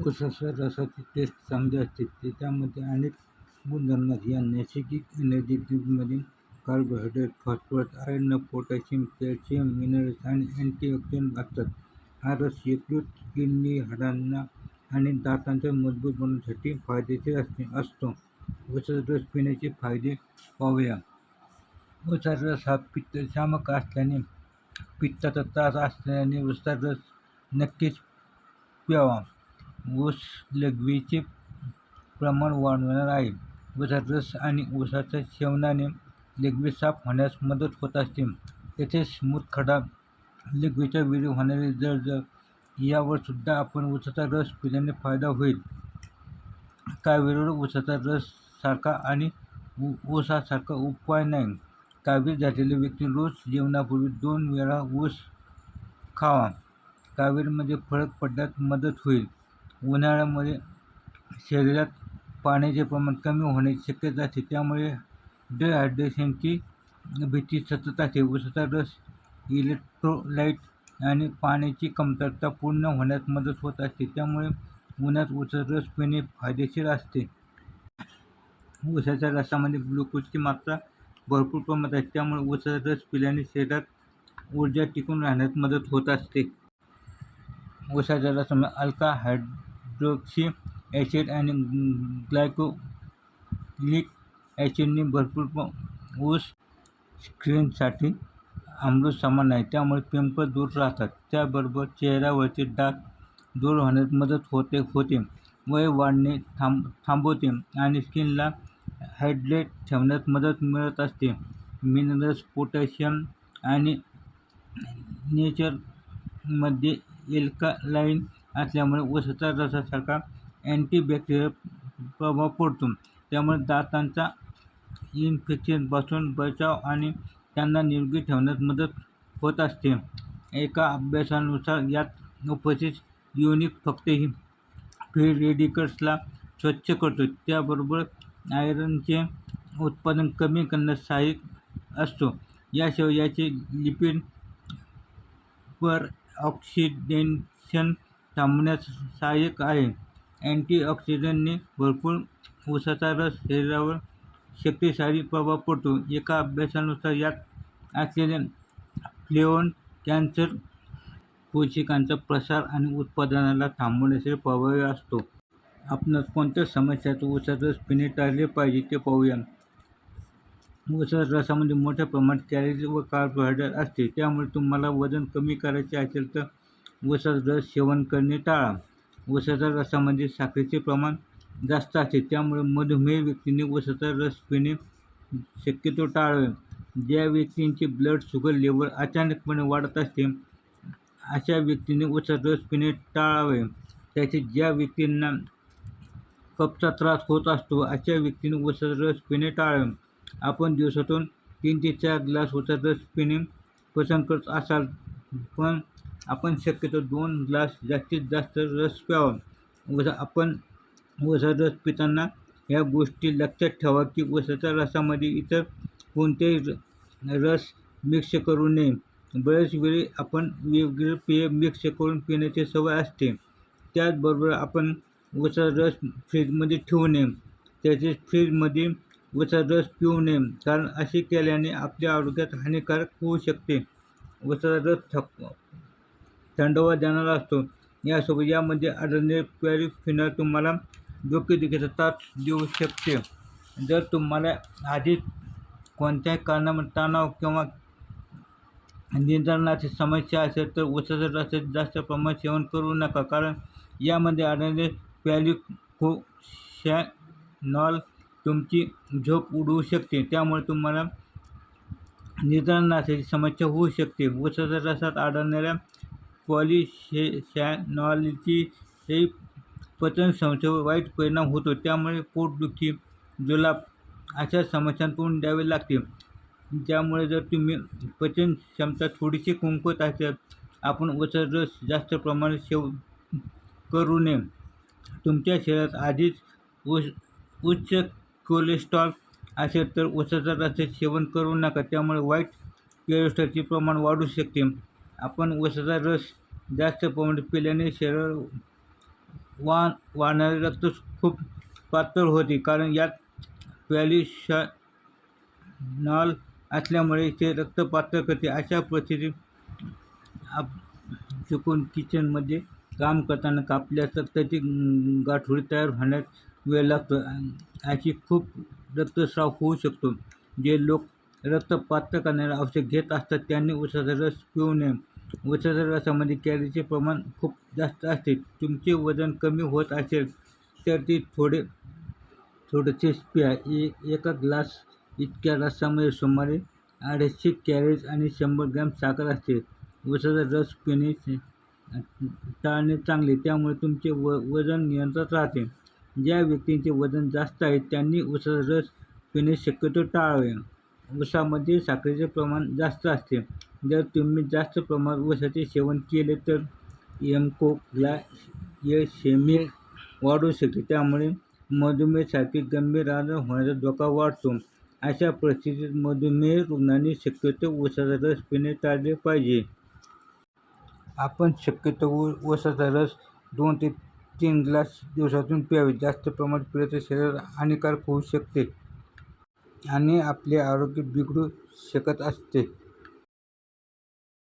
ऊसाच्या रसाची टेस्ट चांगली असते ते त्यामध्ये अनेक गुणधर्म या नैसर्गिक energy ड्रिंकमध्ये carbohydrate phosphorus iron potassium calcium minerals आणि अँटीऑक्सिडंट असतात. हा रस यकृत किडनी हाडांना आणि दातांच्या मजबूत बनवण्यासाठी फायदेशीर असते असतो. उसाचा रस पिण्याचे फायदे पाहूया. उसाचा रस हा पित्तशामक असल्याने पित्ताचा त्रास असल्याने ऊसाचा रस नक्कीच प्यावा. ऊस लघवीचे प्रमाण वाढवणार आहे. ऊसाचा रस आणि ऊसाच्या सेवनाने लघवी साफ होण्यास मदत होत असते. तसेच मूतखडा लघवीच्या वेळी होणारे जळजळ यावर सुद्धा आपण ऊसाचा रस पिल्याने फायदा होईल. कावीरवर ऊसाचा रस सारखा आणि ऊसासारखा उपाय नाही. कावीर झालेले व्यक्ती रोज जेवणापूर्वी दोन वेळा ऊस खावा. कावीरमध्ये फरक पडण्यास मदत होईल. उन्हाळ्यामध्ये शरीरात पाण्याचे प्रमाण कमी होण्याची शक्यता असते. त्यामुळे डिहायड्रेशनची भीती सतत असते. उसाचा रस इलेक्ट्रोलाईट आणि पाण्याची कमतरता पूर्ण होण्यास मदत होत असते. त्यामुळे उन्हात उसाचा रस पिणे फायदेशीर असते. उसाच्या रसामध्ये ग्लुकोजची मात्रा भरपूर प्रमाणात असते. त्यामुळे उसाचा रस पिल्याने शरीरात ऊर्जा टिकून राहण्यास मदत होत असते. उसाच्या रसामध्ये अल्का हायड्रोक्सी ॲसिड आणि ग्लायकोलिक ॲसिडने भरपूर ऊस स्क्रीनसाठी अमृत समान आहे. त्यामुळे पिंपल दूर राहतात. त्याबरोबर चेहऱ्यावरचे डाग दूर होण्यास मदत होते होते. वय वाढणे थांब थांबवते आणि स्किनला हायड्रेट ठेवण्यास मदत मिळत असते. मिनरल्स पोटॅशियम आणि नेचरमध्ये एल्कालाईन असल्यामुळे ऊसाच्या रसासारखा अँटीबॅक्टेरियल प्रभाव पडतो. त्यामुळे दातांचा इन्फेक्शनपासून बचाव आणि त्यांना निरोगी ठेवण्यास मदत होत असते. एका अभ्यासानुसार यात उपस्थित युनिक फक्त ही फ्री रेडिकल्सला स्वच्छ करतो. त्याबरोबर आयरनचे उत्पादन कमी करण्यास सहाय्यक असतो. याशिवाय याचे लिपिड पर ऑक्सिडेशन थांबण्यास सहाय्यक आहे. अँटीऑक्सिडंटने भरपूर उसाचा रस शरीरावर शक्तिशाली प्रभाव पडतो. एका अभ्यासानुसार यात असलेले फ्लेवन कॅन्सर कोशिकांचा प्रसार आणि उत्पादनाला थांबवण्यासाठी प्रभावी असतो. आपणास कोणत्या समस्याचं उसाचा रस पिणे टाळले पाहिजे ते पाहूया. उसाच्या रसामध्ये मोठ्या प्रमाणात कॅलरीज व कार्बोहायड्रेट असते. त्यामुळे तुम्हाला वजन कमी करायचे असेल तर रस सेवन करणे टाळा. ऊसाच्या रसामध्ये साखरेचे प्रमाण जास्त असते त्यामुळे मधुमेह व्यक्तीने ऊसाचा रस पिणे शक्यतो टाळावे. ज्या व्यक्तींचे ब्लड शुगर लेवल अचानकपणे वाढत असते अशा व्यक्तीने ऊसाचा रस पिणे टाळावे. त्याचे ज्या व्यक्तींना कपचा त्रास होत असतो अशा व्यक्तीने ऊसाचा रस पिणे टाळावे. आपण दिवसातून तीन ते चार ग्लास ऊसाचा रस पिणे पसंत करत असाल पण आपण शक्यतो दोन ग्लास जास्तीत जास्त रस प्यावा. ऊसा आपण ऊसाचा रस पिताना ह्या गोष्टी लक्षात ठेवा की उसाच्या रसामध्ये इतर कोणतेही रस मिक्स करू नये. बऱ्याच वेळी आपण वेगवेगळे पेय मिक्स करून पिण्याची सवय असते. त्याचबरोबर आपण ऊसाचा रस फ्रीजमध्ये ठेवू नये. त्याचे फ्रीजमध्ये ऊसाचा रस पिऊ नये. कारण असे केल्याने आपल्या आरोग्यात हानिकारक होऊ शकते. ऊसाचा रस थक थंडावा देणारा असतो. यासोबत यामध्ये आढळणे पॅरिफिनॉल तुम्हाला डोकेदुखीचा त्रास देऊ शकते. जर तुम्हाला आधीच कोणत्याही कारणामुळे तणाव किंवा नियंत्रणाची समस्या असेल तर ऊसाच्या रस जास्त प्रमाणात सेवन करू नका. कारण यामध्ये आढळलेले पॅलिकोशॅनॉल तुमची झोप उडवू शकते. त्यामुळे तुम्हाला निद्रानाशाची समस्या होऊ शकते. उसाच्या रसात आढळणाऱ्या पॉलिशॅनॉलची हे पचनसंस्थेवर वाईट परिणाम होतो. त्यामुळे पोटदुखी जुलाब अशा समस्यांतून तोंड द्यावे लागते. त्यामुळे जर तुम्ही पचन क्षमता थोडीशी कुंकवत असेल आपण ऊसाचा रस जास्त प्रमाणात सेव करू नये. तुमच्या शरीरात आधीच उ उच्च कोलेस्ट्रॉल असेल तर ओसाचा रसाचे सेवन करू नका. त्यामुळे वाईट कोलेस्ट्रॉलचे प्रमाण वाढू शकते. आपण ओसाचा रस जास्त प्रमाणात पिल्याने शरीर वा वाहणारे रक्त खूप पातळ होते. कारण यात पॉलिशनॉल असल्यामुळे ते रक्त पातळ करते. अशा परिस्थितीत आप चुकून किचनमध्ये काम करताना कापल्या रक्ताची गाठोडी तयार होण्यास वेळ लागतो. अशी खूप रक्तस्राव होऊ शकतो. जे लोक रक्त पातळ करणारे औषध घेत असतात त्यांनी उसाचा रस पिऊ नये. उसाच्या रसामध्ये कॅलरीचे प्रमाण खूप जास्त असते. तुमचे वजन कमी होत असेल तर ती थोडे थोडेसे प्या ए एका ग्लास इतक्या रसामध्ये सुमारे अडीचशे कॅलरीज आणि शंभर ग्रॅम साखर असते. उसाचा रस पिणे टाळणे चांगले त्यामुळे तुमचे व वजन नियंत्रणात राहते. ज्या व्यक्तींचे वजन जास्त आहे त्यांनी उसाचा रस पिणे शक्यतो टाळावे. उसामध्ये साखरेचे प्रमाण जास्त असते. जर तुम्ही जास्त प्रमाणात ऊसाचे सेवन केले तर एमकोग्लायसेमिया वाढू शकते. त्यामुळे मधुमेहसारखी गंभीर आजार होण्याचा धोका वाढतो. अशा परिस्थितीत मधुमेह रुग्णांनी शक्यतो ऊसाचा रस पिणे टाळले पाहिजे. आपण शक्यतो ऊसाचा रस दोन ते तीन ग्लास दिवसातून प्यावे. जास्त प्रमाणात पिले तर हानिकारक होऊ शकते आणि आपले आरोग्य बिघडू शकत असते.